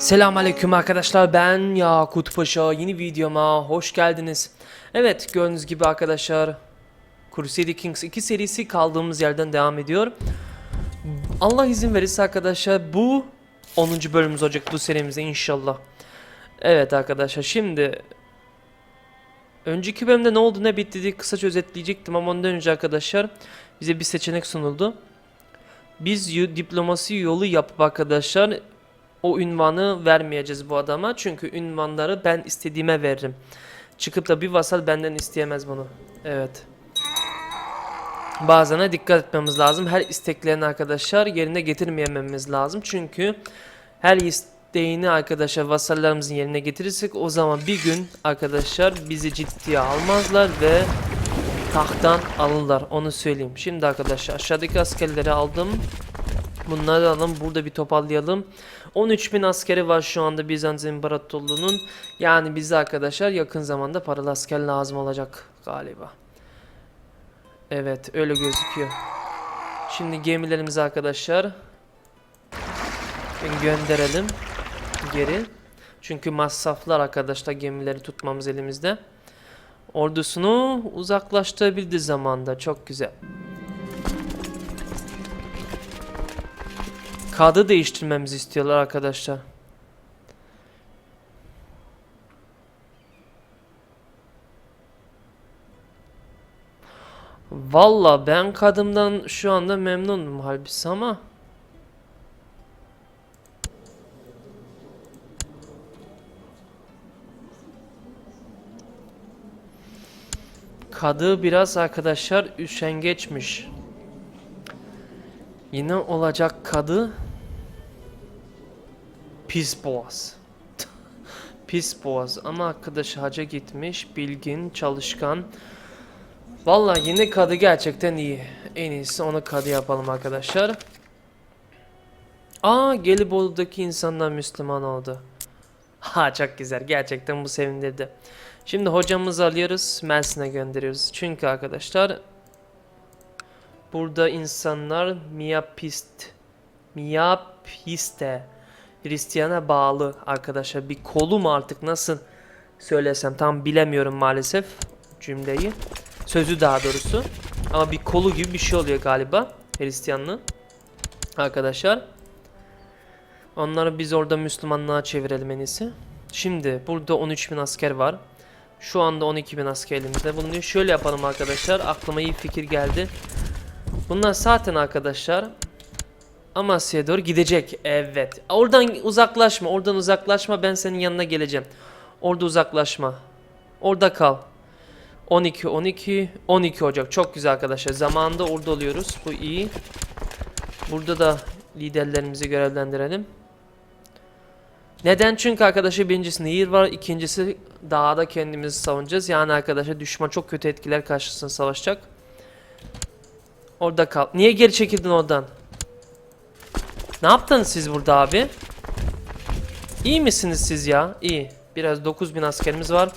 Selamünaleyküm arkadaşlar ben Yakut Paşa yeni videoma hoş geldiniz. Evet gördüğünüz gibi arkadaşlar Crusader Kings 2 serisi kaldığımız yerden devam ediyor. Allah izin verirse arkadaşlar bu 10. bölümümüz olacak bu serimize inşallah. Evet arkadaşlar şimdi önceki bölümde ne oldu ne bitti diye kısaca özetleyecektim ama ondan önce arkadaşlar bize bir seçenek sunuldu. Biz diplomasi yolu yapıp arkadaşlar o ünvanı vermeyeceğiz bu adama. Çünkü ünvanları ben istediğime veririm. Çıkıp da bir vasal benden isteyemez bunu. Evet. Bazına dikkat etmemiz lazım. Her isteklerini arkadaşlar yerine getirmeyememiz lazım. Çünkü her isteğini arkadaşlar vasallarımızın yerine getirirsek o zaman bir gün arkadaşlar bizi ciddiye almazlar ve tahttan alırlar. Onu söyleyeyim. Şimdi arkadaşlar aşağıdaki askerleri aldım. Bunları alalım. Burada bir toparlayalım. 13.000 askeri var şu anda Bizans İmparatorluğu'nun. Yani bize arkadaşlar yakın zamanda paralı asker lazım olacak galiba. Evet öyle gözüküyor. Şimdi gemilerimizi arkadaşlar gönderelim geri. Çünkü masraflar arkadaşlar gemileri tutmamız elimizde. Ordusunu uzaklaştırabildi zamanda. Çok güzel. Kadı değiştirmemizi istiyorlar arkadaşlar. Valla ben kadımdan şu anda memnunum halbuki ama Kadı biraz arkadaşlar üşengeçmiş. Yine olacak kadı Pis boğaz. Pis boğaz ama arkadaş haca gitmiş, bilgin, çalışkan. Vallahi yine kadı gerçekten iyi. En iyisi onu kadı yapalım arkadaşlar. Aa Gelibolu'daki insanlar Müslüman oldu. Ha çok güzel. Gerçekten bu sevindirdi. Şimdi hocamızı alıyoruz. Mersin'e gönderiyoruz. Çünkü arkadaşlar burada insanlar miyapist miyapiste Hristiyan'a bağlı arkadaşlar. Bir kolu mu artık nasıl söylesem tam bilemiyorum maalesef cümleyi. Sözü daha doğrusu. Ama bir kolu gibi bir şey oluyor galiba Hristiyanlığı. Arkadaşlar. Onları biz orada Müslümanlığa çevirelim en iyisi. Şimdi burada 13.000 asker var. Şu anda 12.000 asker elimizde bulunuyor. Şöyle yapalım arkadaşlar. Aklıma iyi fikir geldi. Bunlar zaten arkadaşlar Amasya'ya doğru gidecek. Evet. Oradan uzaklaşma. Oradan uzaklaşma. Ben senin yanına geleceğim. Orada uzaklaşma. Orada kal. 12, 12, 12 Ocak. Çok güzel arkadaşlar. Zamanında orada oluyoruz. Bu iyi. Burada da liderlerimizi görevlendirelim. Neden? Çünkü arkadaşlar birincisi nehir var. ikincisi dağda kendimizi savunacağız. Yani arkadaşlar düşman çok kötü etkiler karşısında savaşacak. Orada kal. Niye geri çekildin oradan? Ne yaptınız siz burada abi? İyi misiniz siz ya? İyi. Biraz 9000 askerimiz var.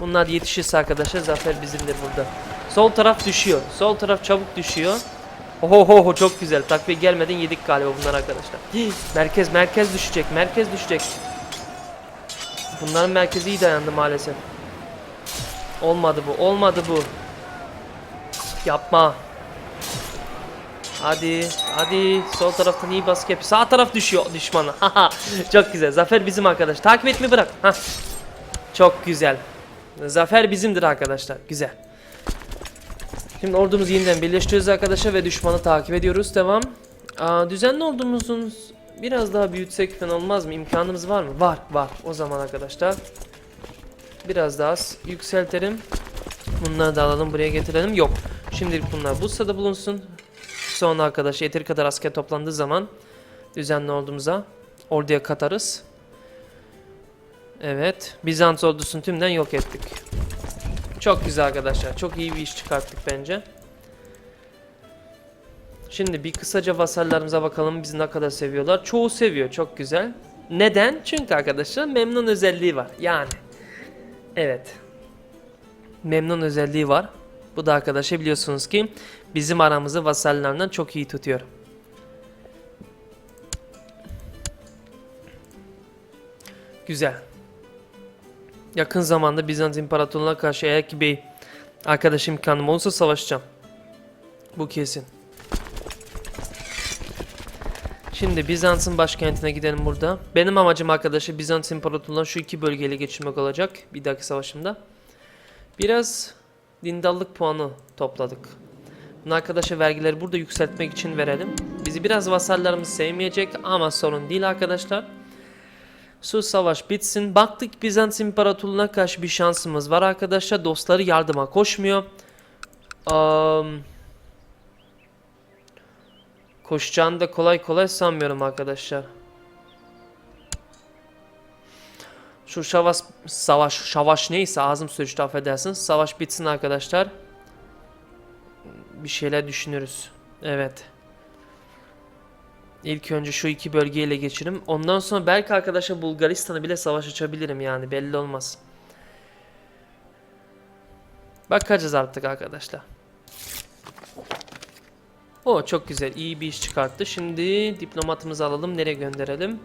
Bunlar yetişirse arkadaşlar zafer bizimdir burada. Sol taraf düşüyor. Sol taraf çabuk düşüyor. Oho çok güzel. Takviye gelmeden yedik galiba bunlar arkadaşlar. Merkez merkez düşecek. Merkez düşecek. Bunların merkezi iyi dayandı maalesef. Olmadı bu. Olmadı bu. Yapma. Hadi, hadi. Sol taraftan iyi baskı yap. Sağ taraf düşüyor düşmana. Çok güzel. Zafer bizim arkadaş. Takip etmeyi bırak. Hah. Çok güzel. Zafer bizimdir arkadaşlar. Güzel. Şimdi ordumuzu yeniden birleştiriyoruz arkadaşlar ve düşmanı takip ediyoruz. Devam. Aa, düzenli ordumuzun biraz daha büyütsek falan olmaz mı? İmkanımız var mı? Var, var. O zaman arkadaşlar biraz daha yükseltelim. Bunları da alalım buraya getirelim. Yok. Şimdilik bunlar Bursa'da bulunsun. Sonra arkadaş yeteri kadar asker toplandığı zaman düzenli ordumuza orduya katarız. Evet. Bizans ordusunu tümden yok ettik. Çok güzel arkadaşlar. Çok iyi bir iş çıkarttık bence. Şimdi bir kısaca vasallarımıza bakalım bizi ne kadar seviyorlar. Çoğu seviyor. Çok güzel. Neden? Çünkü arkadaşlar memnun özelliği var. Yani. Evet. Memnun özelliği var. Bu da arkadaşlar biliyorsunuz ki bizim aramızı vasallarından çok iyi tutuyor. Güzel. Yakın zamanda Bizans İmparatorluğu'na karşı eğer ki bir arkadaş imkanım olursa savaşacağım. Bu kesin. Şimdi Bizans'ın başkentine gidelim burada. Benim amacım arkadaşı Bizans İmparatorluğu'na şu iki bölgeyle geçirmek olacak bir dahaki savaşımda. Biraz dindallık puanı topladık. Arkadaşa vergileri burada yükseltmek için verelim. Bizi biraz vasallarımız sevmeyecek ama sorun değil arkadaşlar. Şu savaş bitsin. Baktık Bizans İmparatorluğu'na karşı bir şansımız var arkadaşlar. Dostları yardıma koşmuyor. Um, koşacağını da kolay kolay sanmıyorum arkadaşlar. Şu savaş, savaş, savaş neyse ağzım sürçtü affedersiniz. Savaş bitsin arkadaşlar. Bir şeyler düşünürüz. Evet. İlk önce şu iki bölgeyi ele geçirim. Ondan sonra belki arkadaşa Bulgaristan'a bile savaş açabilirim yani belli olmaz. Bakacağız artık arkadaşlar. O çok güzel. iyi bir iş çıkarttı. Şimdi diplomatımızı alalım. Nereye gönderelim?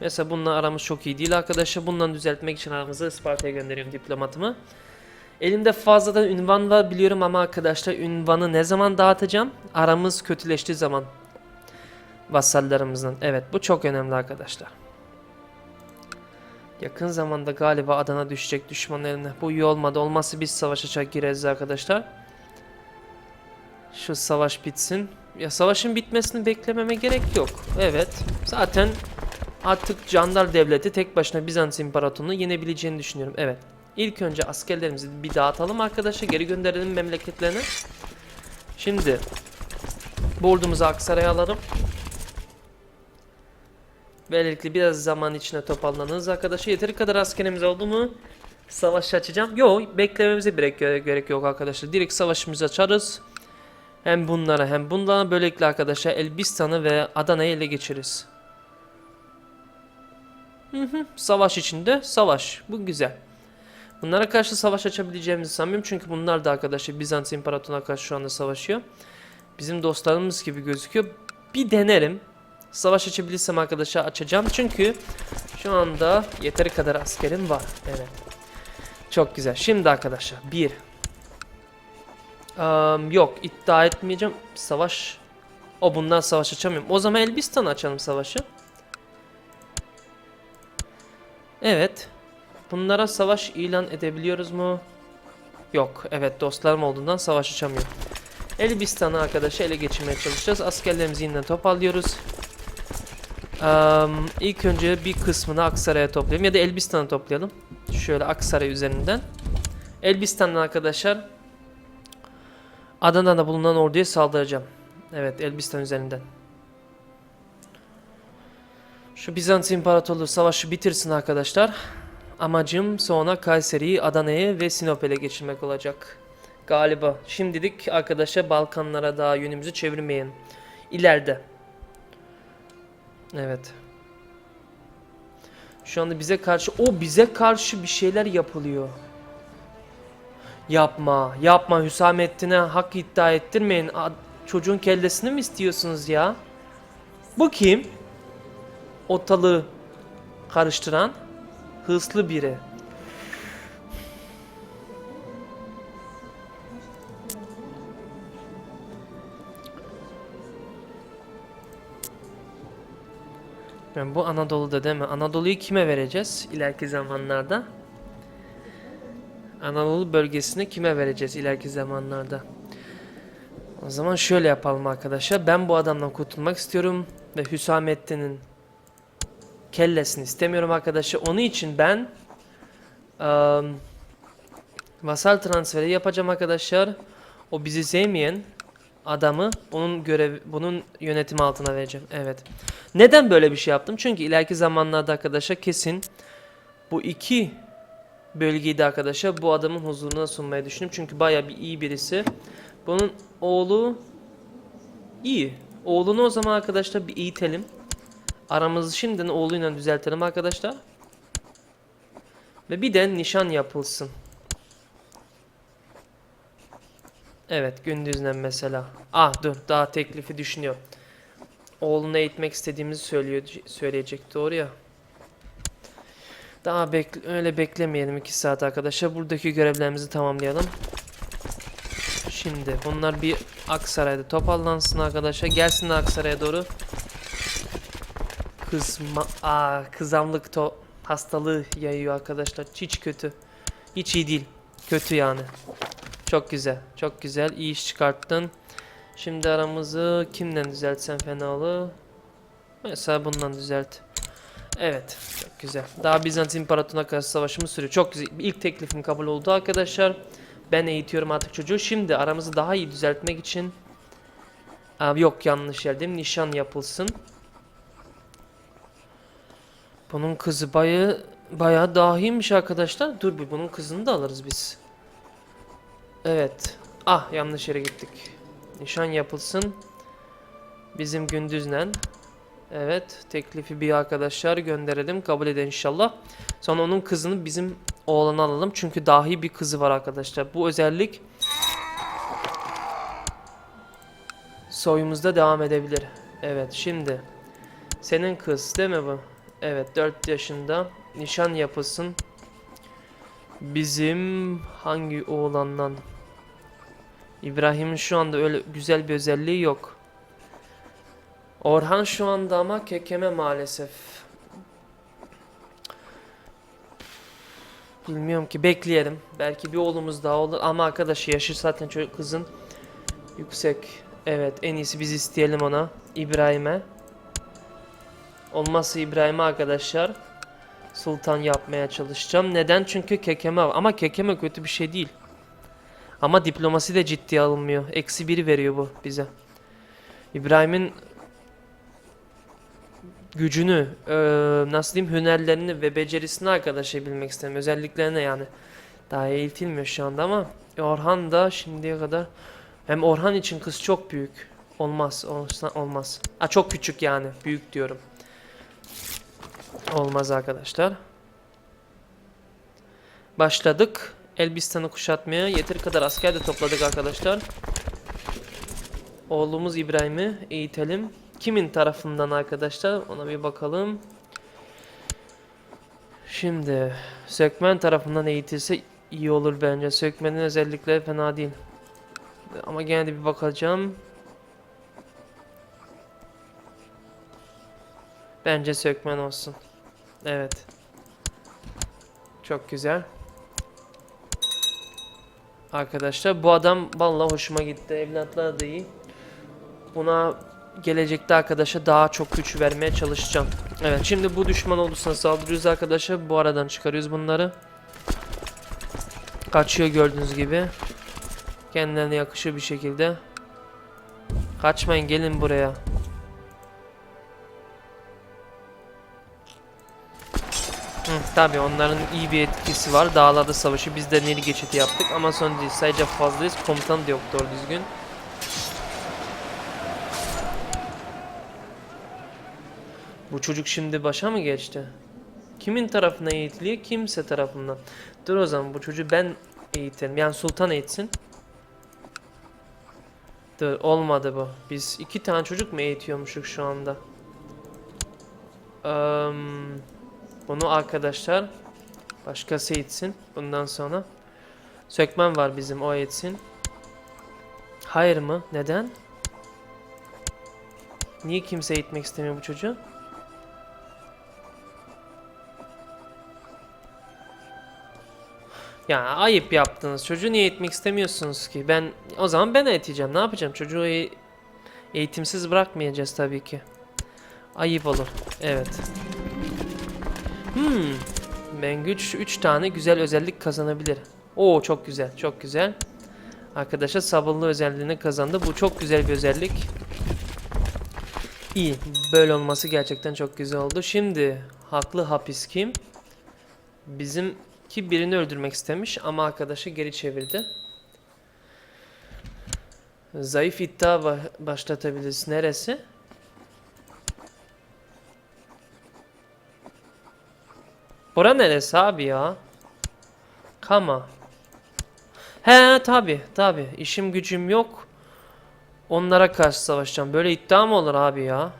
Mesela bununla aramız çok iyi değil arkadaşlar. Bundan düzeltmek için aramızı Isparta'ya gönderiyorum diplomatımı. Elimde fazladan ünvan var biliyorum ama arkadaşlar ünvanı ne zaman dağıtacağım? Aramız kötüleştiği zaman. Vasallarımızdan. Evet bu çok önemli arkadaşlar. Yakın zamanda galiba Adana düşecek düşman eline. Bu iyi olmadı. Olmazsa biz savaşa gireriz arkadaşlar. Şu savaş bitsin. Ya savaşın bitmesini beklememe gerek yok. Evet. Zaten artık Candar Devleti tek başına Bizans İmparatorluğunu yenebileceğini düşünüyorum. Evet. İlk önce askerlerimizi bir dağıtalım arkadaşlar. Geri gönderelim memleketlerine. Şimdi bu ordumuzu Aksaray'a alalım. Böylelikle biraz zaman içinde toparlanırız arkadaşlar. Yeteri kadar askerimiz oldu mu? Savaş açacağım. Yok beklememize gerek, gerek yok arkadaşlar. Direkt savaşımızı açarız. Hem bunlara hem bunlara böylelikle arkadaşlar Elbistan'ı ve Adana'yı ele geçiririz. Hı hı, savaş içinde savaş. Bu güzel. Bunlara karşı savaş açabileceğimizi sanmıyorum. Çünkü bunlar da arkadaşlar Bizans İmparatorluğu'na karşı şu anda savaşıyor. Bizim dostlarımız gibi gözüküyor. Bir denerim. Savaş açabilirsem arkadaşlar açacağım. Çünkü şu anda yeteri kadar askerim var. Evet. Çok güzel. Şimdi arkadaşlar bir. Um, yok iddia etmeyeceğim. Savaş. O bundan savaş açamıyorum. O zaman Elbistan açalım savaşı. Evet. Bunlara savaş ilan edebiliyoruz mu? Yok. Evet dostlarım olduğundan savaş açamıyorum. Elbistan'ı arkadaşı ele geçirmeye çalışacağız. Askerlerimizi yeniden toparlıyoruz. Um, ilk önce bir kısmını Aksaray'a toplayalım ya da Elbistan'a toplayalım. Şöyle Aksaray üzerinden. Elbistan'dan arkadaşlar Adana'da bulunan orduya saldıracağım. Evet Elbistan üzerinden. Şu Bizans İmparatorluğu savaşı bitirsin arkadaşlar. Amacım sonra Kayseri'yi, Adana'yı ve Sinop ele geçirmek olacak. Galiba. Şimdilik arkadaşlar Balkanlara daha yönümüzü çevirmeyin. İleride. Evet. Şu anda bize karşı o bize karşı bir şeyler yapılıyor. Yapma, yapma Hüsamettin'e hak iddia ettirmeyin. A- çocuğun kellesini mi istiyorsunuz ya? Bu kim? Ortalığı karıştıran hırslı biri. Yani bu Anadolu'da değil mi? Anadolu'yu kime vereceğiz ileriki zamanlarda? Anadolu bölgesini kime vereceğiz ileriki zamanlarda? O zaman şöyle yapalım arkadaşlar. Ben bu adamdan kurtulmak istiyorum ve Hüsamettin'in kellesini istemiyorum arkadaşlar. Onun için ben um, vasal transferi yapacağım arkadaşlar. O bizi sevmeyen adamı onun görev bunun yönetimi altına vereceğim. Evet. Neden böyle bir şey yaptım? Çünkü ileriki zamanlarda arkadaşlar kesin bu iki bölgeyi de arkadaşlar bu adamın huzuruna sunmayı düşünüyorum. Çünkü baya bir iyi birisi. Bunun oğlu iyi. Oğlunu o zaman arkadaşlar bir eğitelim. Aramızı şimdiden oğluyla düzeltelim arkadaşlar. Ve bir de nişan yapılsın. Evet gündüzden mesela. Ah dur daha teklifi düşünüyor. Oğlunu eğitmek istediğimizi söylüyor söyleyecek doğru ya. Daha bekle öyle beklemeyelim 2 saat arkadaşlar. Buradaki görevlerimizi tamamlayalım. Şimdi bunlar bir Aksaray'da toparlansın arkadaşlar. Gelsin Aksaray'a doğru. Kızma, aa, kızamlık to hastalığı yayıyor arkadaşlar. Hiç kötü. Hiç iyi değil. Kötü yani. Çok güzel. Çok güzel. İyi iş çıkarttın. Şimdi aramızı kimden düzeltsen fena olur. Mesela bundan düzelt. Evet. Çok güzel. Daha Bizans İmparatorluğu'na karşı savaşımız sürüyor. Çok güzel. İlk teklifim kabul oldu arkadaşlar. Ben eğitiyorum artık çocuğu. Şimdi aramızı daha iyi düzeltmek için Aa, yok yanlış yerdeyim. Nişan yapılsın. Bunun kızı bayı bayağı dahiymiş arkadaşlar. Dur bir bunun kızını da alırız biz. Evet. Ah yanlış yere gittik. Nişan yapılsın. Bizim gündüzle. Evet. Teklifi bir arkadaşlar gönderelim. Kabul eder inşallah. Sonra onun kızını bizim oğlana alalım. Çünkü dahi bir kızı var arkadaşlar. Bu özellik soyumuzda devam edebilir. Evet şimdi. Senin kız değil mi bu? Evet 4 yaşında. Nişan yapılsın. Bizim hangi oğlandan? İbrahim'in şu anda öyle güzel bir özelliği yok. Orhan şu anda ama kekeme maalesef. Bilmiyorum ki bekleyelim. Belki bir oğlumuz daha olur ama arkadaş yaşı zaten çocuk kızın yüksek. Evet en iyisi biz isteyelim ona. İbrahim'e. Olmazsa İbrahim'e arkadaşlar sultan yapmaya çalışacağım. Neden? Çünkü kekeme. Ama kekeme kötü bir şey değil. Ama diplomasi de ciddiye alınmıyor. Eksi biri veriyor bu bize. İbrahim'in gücünü, eee, nasıl diyeyim hünerlerini ve becerisini arkadaşlar bilmek istedim. Özelliklerine yani. Daha eğitilmiyor şu anda ama Orhan da şimdiye kadar hem Orhan için kız çok büyük. Olmaz, olmaz. Ha çok küçük yani. Büyük diyorum. Olmaz arkadaşlar. Başladık. Elbistan'ı kuşatmaya. Yeteri kadar asker de topladık arkadaşlar. Oğlumuz İbrahim'i eğitelim. Kimin tarafından arkadaşlar? Ona bir bakalım. Şimdi Sökmen tarafından eğitilse iyi olur bence. Sökmen'in özellikleri fena değil. Ama gene de bir bakacağım. Bence Sökmen olsun. Evet. Çok güzel. Arkadaşlar bu adam vallahi hoşuma gitti. Evlatlar da iyi. Buna gelecekte arkadaşa daha çok güç vermeye çalışacağım. Evet şimdi bu düşman olursa saldırıyoruz arkadaşlar. Bu aradan çıkarıyoruz bunları. Kaçıyor gördüğünüz gibi. Kendilerine yakışır bir şekilde. Kaçmayın gelin buraya. Hı, tabii onların iyi bir etkisi var. Dağlarda savaşı biz de Nil geçidi yaptık ama son değil. Sadece fazlayız. Komutan da yok doğru düzgün. Bu çocuk şimdi başa mı geçti? Kimin tarafına eğitiliyor? Kimse tarafından. Dur o zaman bu çocuğu ben eğitelim. Yani sultan eğitsin. Dur olmadı bu. Biz iki tane çocuk mu eğitiyormuşuk şu anda? Eee, bunu arkadaşlar başkası eğitsin. Bundan sonra. Sökmen var bizim o eğitsin. Hayır mı? Neden? Niye kimse eğitmek istemiyor bu çocuğu? Ya ayıp yaptınız. Çocuğu niye eğitmek istemiyorsunuz ki? Ben o zaman ben eğiteceğim. Ne yapacağım? Çocuğu eğ- eğitimsiz bırakmayacağız tabii ki. Ayıp olur. Evet. Hmm. Mengüç 3 tane güzel özellik kazanabilir. Oo çok güzel. Çok güzel. Arkadaşlar sabırlı özelliğini kazandı. Bu çok güzel bir özellik. İyi. Böyle olması gerçekten çok güzel oldu. Şimdi haklı hapis kim? Bizim ki birini öldürmek istemiş ama arkadaşı geri çevirdi. Zayıf iddia ba- başlatabiliriz. Neresi? Bura neresi abi ya? Kama. He tabi tabi. İşim gücüm yok. Onlara karşı savaşacağım. Böyle iddia mı olur abi ya?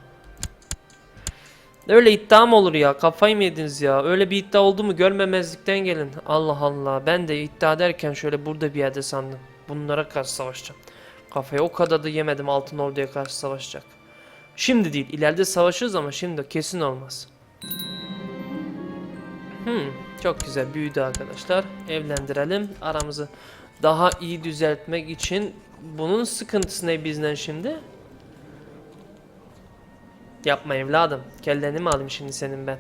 Öyle iddia mı olur ya? Kafayı mı yediniz ya? Öyle bir iddia oldu mu görmemezlikten gelin. Allah Allah. Ben de iddia derken şöyle burada bir yerde sandım. Bunlara karşı savaşacağım. Kafaya o kadar da yemedim Altın Ordu'ya karşı savaşacak. Şimdi değil. ileride savaşırız ama şimdi kesin olmaz. Hmm, çok güzel büyüdü arkadaşlar. Evlendirelim. Aramızı daha iyi düzeltmek için bunun sıkıntısı ne bizden şimdi? Yapma evladım. Kelleni mi alayım şimdi senin ben?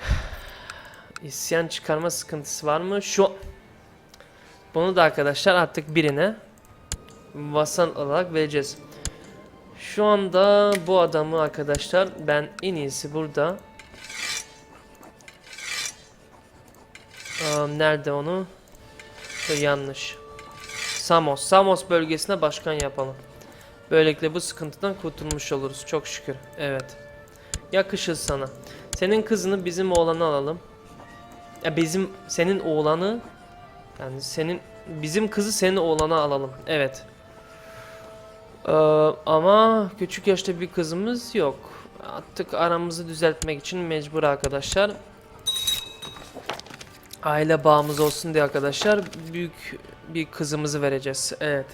İsyan çıkarma sıkıntısı var mı? Şu bunu da arkadaşlar artık birine vasan olarak vereceğiz. Şu anda bu adamı arkadaşlar ben en iyisi burada Aa, nerede onu? Şu yanlış. Samos. Samos bölgesine başkan yapalım. Böylelikle bu sıkıntıdan kurtulmuş oluruz. Çok şükür. Evet. Yakışır sana. Senin kızını bizim oğlanı alalım. Ya bizim senin oğlanı yani senin bizim kızı senin oğlana alalım. Evet. Ee, ama küçük yaşta bir kızımız yok. Artık aramızı düzeltmek için mecbur arkadaşlar. Aile bağımız olsun diye arkadaşlar büyük bir kızımızı vereceğiz. Evet.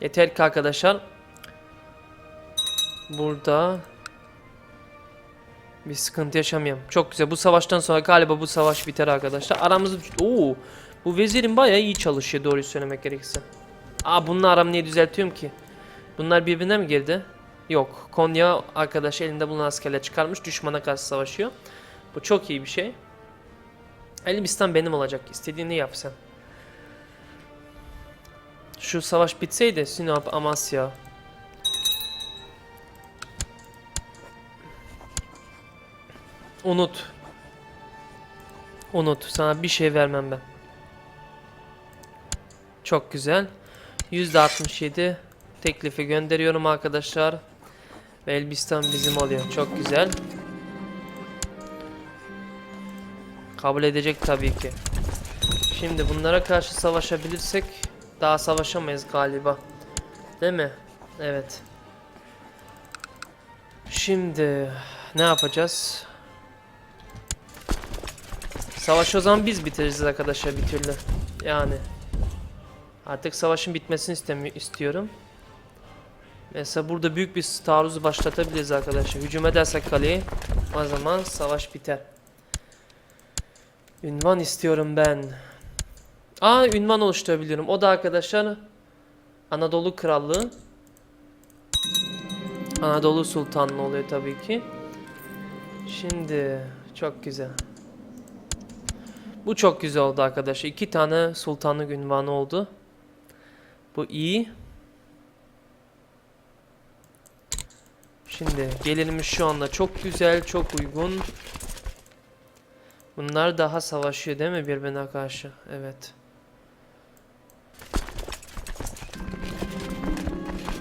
Yeter ki arkadaşlar burada bir sıkıntı yaşamayalım. Çok güzel. Bu savaştan sonra galiba bu savaş biter arkadaşlar. Aramızı Oo, bu vezirin bayağı iyi çalışıyor doğruyu söylemek gerekirse. Aa bununla aram niye düzeltiyorum ki? Bunlar birbirine mi girdi? Yok. Konya arkadaş elinde bulunan askerle çıkarmış düşmana karşı savaşıyor. Bu çok iyi bir şey. Elbistan benim olacak. İstediğini yap sen. Şu savaş bitseydi Sinop, Amasya. Unut. Unut. Sana bir şey vermem ben. Çok güzel. %67 teklifi gönderiyorum arkadaşlar. Ve Elbistan bizim oluyor. Çok güzel. Kabul edecek tabii ki. Şimdi bunlara karşı savaşabilirsek daha savaşamayız galiba. Değil mi? Evet. Şimdi ne yapacağız? Savaşı o zaman biz bitiririz arkadaşlar bir türlü. Yani. Artık savaşın bitmesini istiyorum. Mesela burada büyük bir taarruzu başlatabiliriz arkadaşlar. Hücum edersek kaleye o zaman savaş biter. Ünvan istiyorum ben. Aa ünvan oluşturabiliyorum. O da arkadaşlar Anadolu Krallığı. Anadolu Sultanlığı oluyor tabii ki. Şimdi çok güzel. Bu çok güzel oldu arkadaşlar. İki tane sultanlık ünvanı oldu. Bu iyi. Şimdi gelirimiz şu anda çok güzel, çok uygun. Bunlar daha savaşıyor değil mi birbirine karşı? Evet.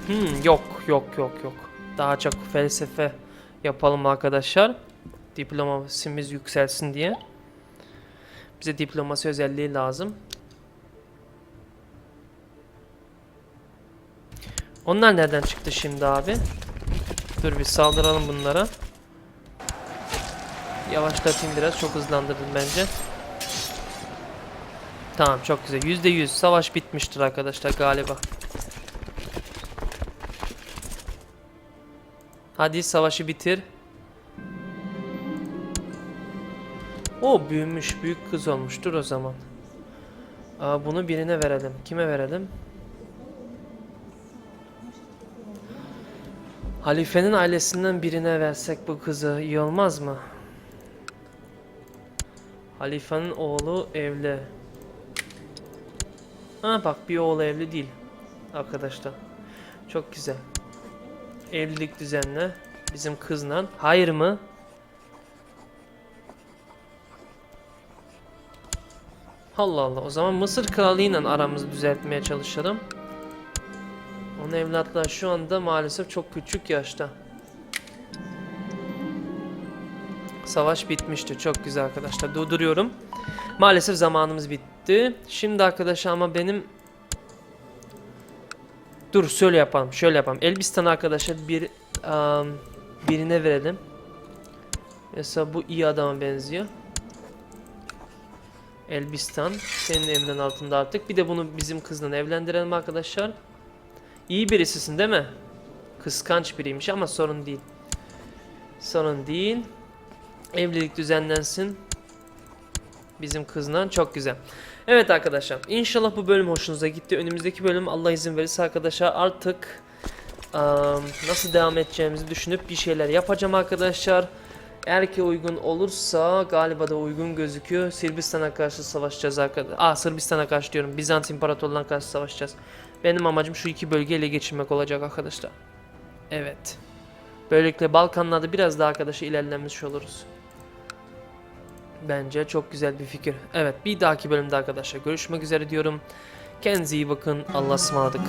Hmm, yok yok yok yok. Daha çok felsefe yapalım arkadaşlar. Diplomasimiz yükselsin diye. Bize diplomasi özelliği lazım. Onlar nereden çıktı şimdi abi? Dur bir saldıralım bunlara. Yavaşlatayım biraz. Çok hızlandırdım bence. Tamam çok güzel. %100 savaş bitmiştir arkadaşlar galiba. Hadi savaşı bitir. O büyümüş. Büyük kız olmuştur o zaman. Aa, bunu birine verelim. Kime verelim? Halifenin ailesinden birine versek bu kızı iyi olmaz mı? Halifenin oğlu evli. Ha bak bir oğlu evli değil. Arkadaşlar. Çok güzel. Evlilik düzenle. Bizim kızla. Hayır mı? Allah Allah. O zaman Mısır kralıyla aramızı düzeltmeye çalışalım. Onun evlatlar şu anda maalesef çok küçük yaşta. Savaş bitmişti. Çok güzel arkadaşlar. Durduruyorum. Maalesef zamanımız bitti. Şimdi arkadaşlar ama benim Dur şöyle yapalım. Şöyle yapalım. Elbistan arkadaşa bir am, birine verelim. Mesela bu iyi adama benziyor. Elbistan senin emrin altında artık. Bir de bunu bizim kızla evlendirelim arkadaşlar. İyi birisisin değil mi? Kıskanç biriymiş ama sorun değil. Sorun değil. Evlilik düzenlensin. Bizim kızla çok güzel. Evet arkadaşlar inşallah bu bölüm hoşunuza gitti. Önümüzdeki bölüm Allah izin verirse arkadaşlar artık am, nasıl devam edeceğimizi düşünüp bir şeyler yapacağım arkadaşlar. Eğer ki uygun olursa galiba da uygun gözüküyor. Sırbistan'a karşı savaşacağız arkadaşlar. Aa Sırbistan'a karşı diyorum. Bizans İmparatorluğu'na karşı savaşacağız. Benim amacım şu iki bölgeyi ele geçirmek olacak arkadaşlar. Evet. Böylelikle Balkanlarda biraz daha arkadaşı ilerlemiş oluruz. Bence çok güzel bir fikir. Evet bir dahaki bölümde arkadaşlar görüşmek üzere diyorum. Kendinize iyi bakın. Allah'a ısmarladık.